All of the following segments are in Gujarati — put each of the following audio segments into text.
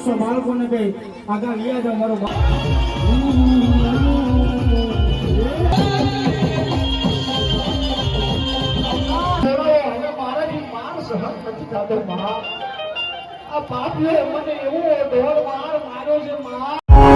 બસો બાળકોને કઈ આગળ લઈ જાઓ મારો બા- આ પાપીએ મને એવો ઢોર માર માર્યો છે, માં.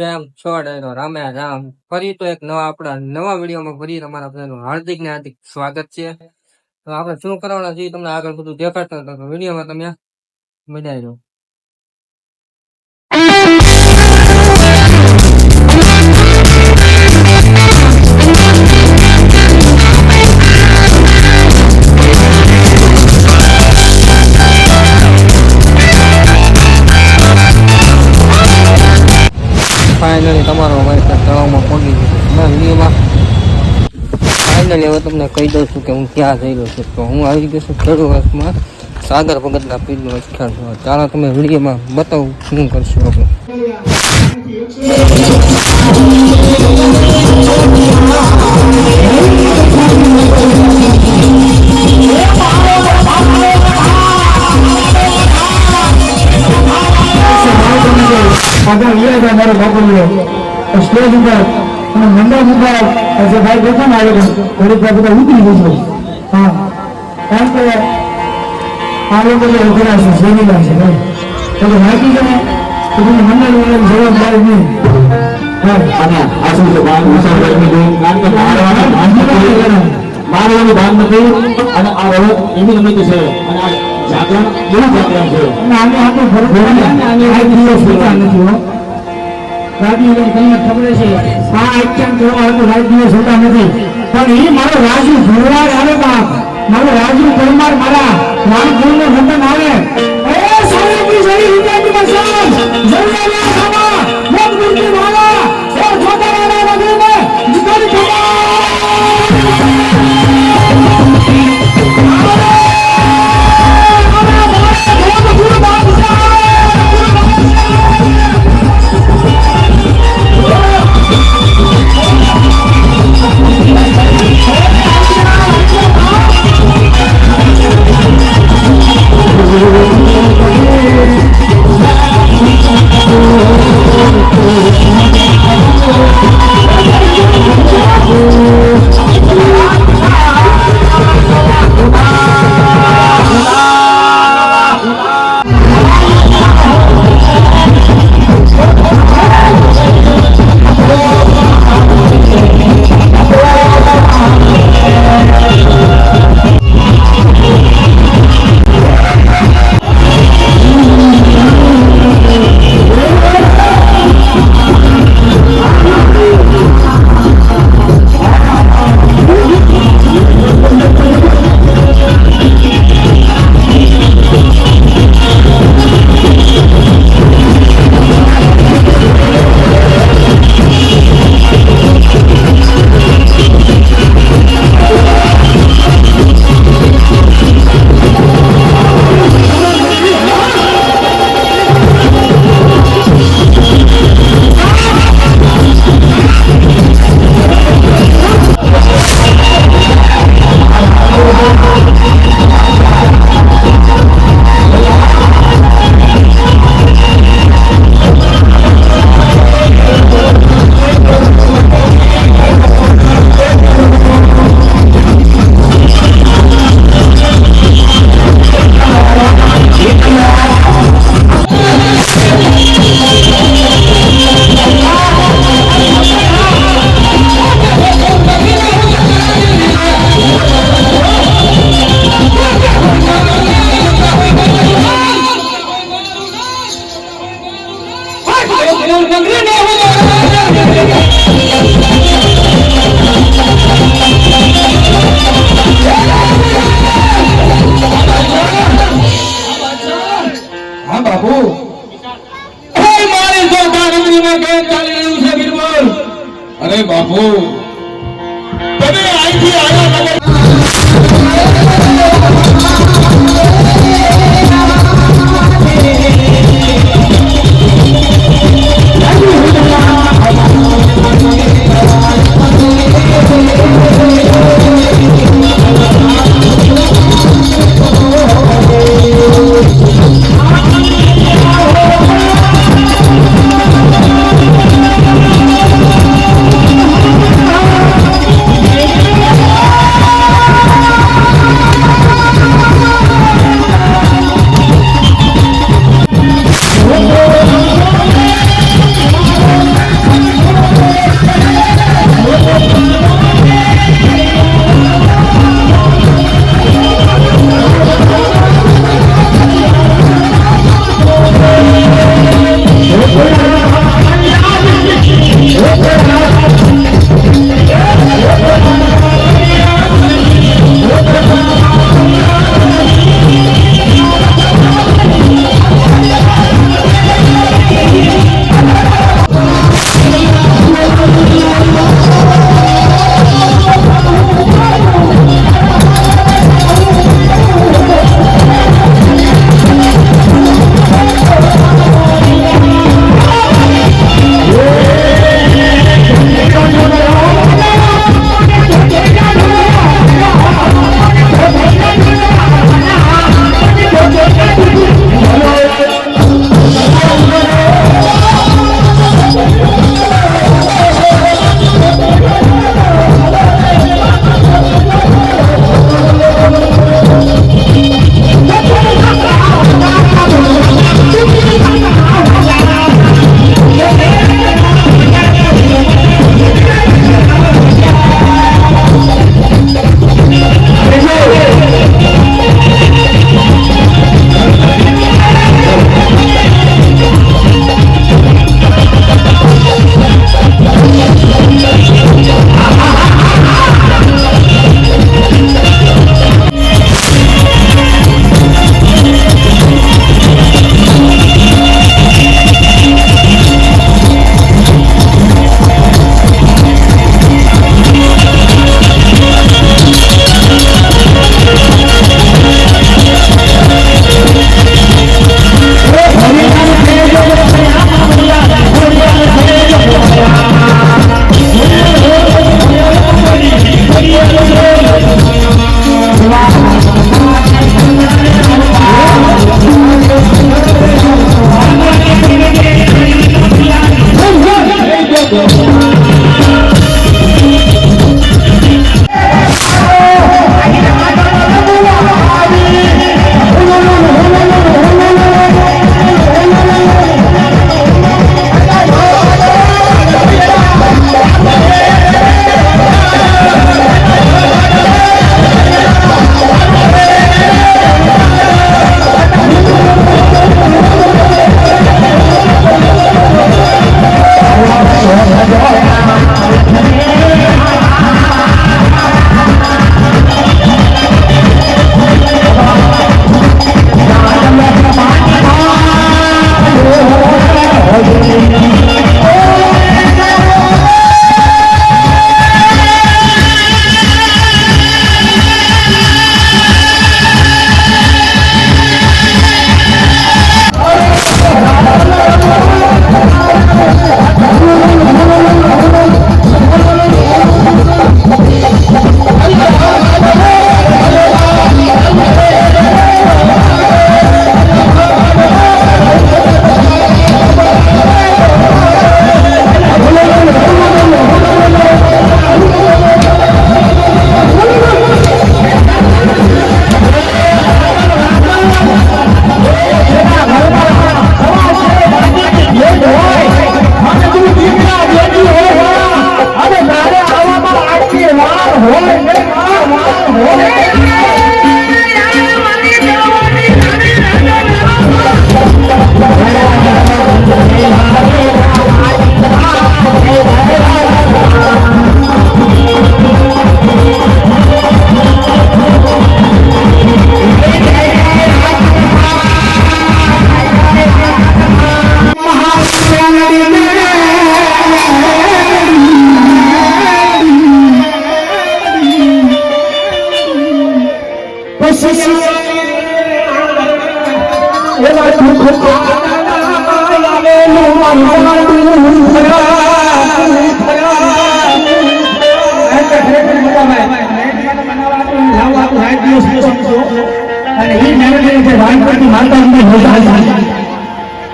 કેમ છો ડાયરો રામે રામ. ફરી તો એક નવા આપણા નવા વિડીયોમાં ફરી તમારા બધાનું હાર્દિક ને હાર્દિક સ્વાગત છે. તો આપણે શું કરવાના છીએ? તમને આગળ બધું દેખાડતા વિડીયોમાં તમે મજા જાઓ હવે તમને કહી દઉં છું કે હું ક્યાં જઈ રહ્યો છું. તો હું આવી ગયો છું ખેડૂતમાં. સાગર ભગતના પીરનું અચખાણ છું ચાલો તમે વિડીયોમાં બતાવું શું કરશું આપણે. આગળ જાઓ મારો બાપુને. સ્ટેજ ઉપર મંડપ ભાઈ બેઠા ને આવે થોડીક વાર બધા ઉતરી જજો હા. કારણ કે આ લોકો જે ઉભરા છે સેમીના છે ભાઈ. એટલે વાંચી જાય તો તમને મંડળ વાળાની જવાબદારી નહીં. અને આ શું છે બાળ મુસાફરની જોઈ કારણ કે મારવાના ભાન નથી મારવાનું ભાન નથી. અને આ રમત એની રમત છે. અને આ જાગરણ એવું જાગરણ છે. અને આને આપણે ફરજ પડે આને આ દિવસ નથી હો તમને ખબર છે, આ આખ્યાન કરવા હોતા નથી. પણ એ મારો રાજુ ભરવાડ આવે બાપ. મારો રાજુ પરમાર મારા વાણપુર નો સંતાન આવે. એ સરી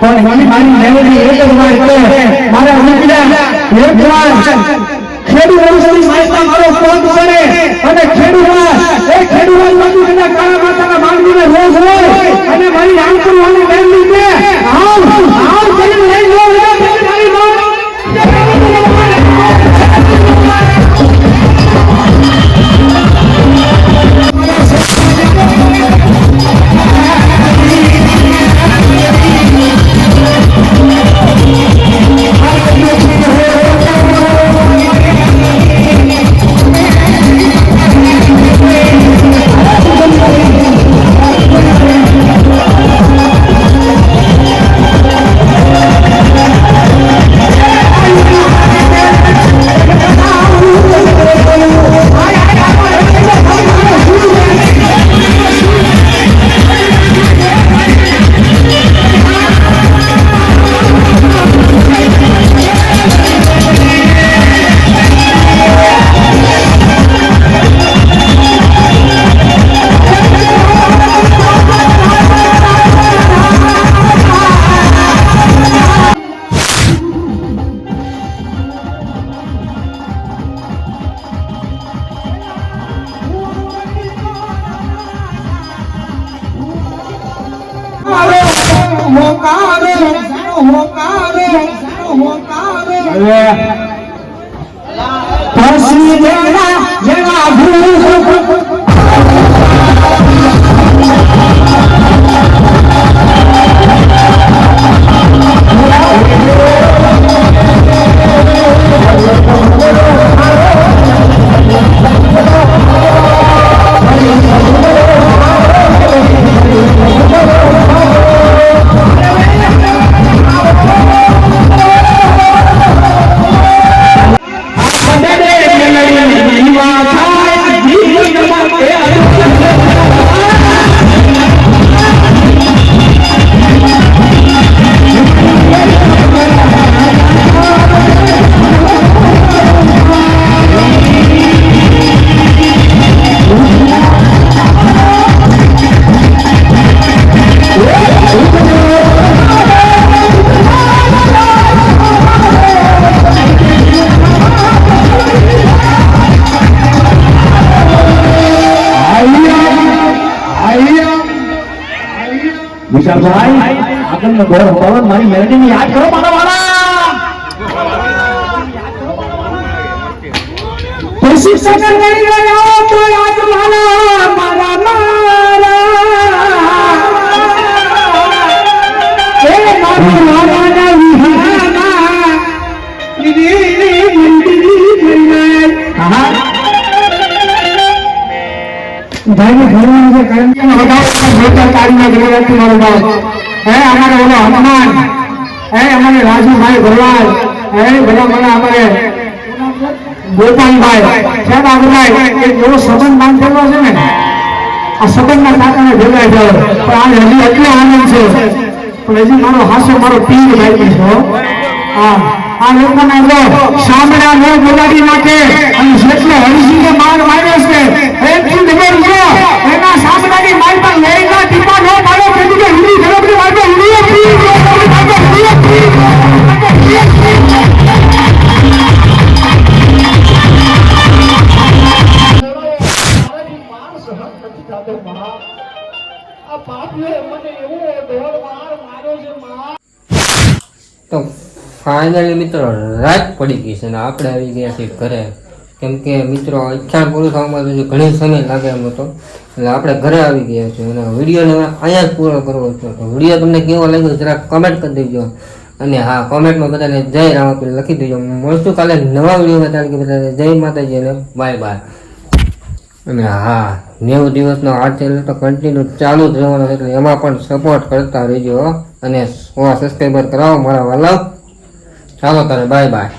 પણ મને મારી મેળવી એક જ વાર કહે, મારા દીકરા, એક વાર ખેડૂત વંશની માતા મારો પગ પડે અને ખેડૂત એ ખેડૂત મંદિરના કાળા માતાના માંગીને રોજ હોય અને મારી રામપુર વાળી બેન કે આવ આવ કરીને લઈ લો. પછી રહેતું મારું બાપ હનુમાન. હે, અમારે રાજુભાઈ ભરવાડ. હે બધા મને અમારે ગોપાલભાઈ. છે બાબુભાઈ એવો સંબંધ બાંધેલો છે ને? આ સંબંધના કારણે ભેગા થયો. પણ આ હજી એટલો આનંદ છે. પણ હજી મારો હાસો, મારો પીર ભાઈ છે હો. આ લોકોના જો સામડા ને બોલાવી નાખે અને જેટલો હરિસિંહે માર માર્યો છે એટલું ડબર છે એના સામડાની માર પર લઈના ટીપા ન પાડો કે તું હિન્દી મારતો હિન્દી પી તો ફાઇનલી મિત્રો, રાત પડી ગઈ છે ને આપણે આવી ગયા છીએ ઘરે. કેમ કે મિત્રો ઈચ્છા પૂરું થવામાં તો ઘણી સમય લાગે એમ હતો. એટલે આપણે ઘરે આવી ગયા છીએ અને વિડીયોને અહીંયા જ પૂરો કરવો છે. તો વીડિયો તમને કેવો લાગ્યો જરાક કમેન્ટ કરી દેજો. અને હા કોમેન્ટમાં બધાને જય રામાપીર લખી દેજો. મળશું કાલે નવા વિડીયોમાં ત્યારે કે બધાને જય માતાજી અને બાય બાય અને હા, નેવું દિવસનો આ ચેનલ તો કન્ટિન્યુ ચાલુ જ રહેવાનો એટલે એમાં પણ સપોર્ટ કરતા રહેજો. અને સબસ્ક્રાઈબર કરાવો મારા વાલા. ચાલો તારે બાય બાય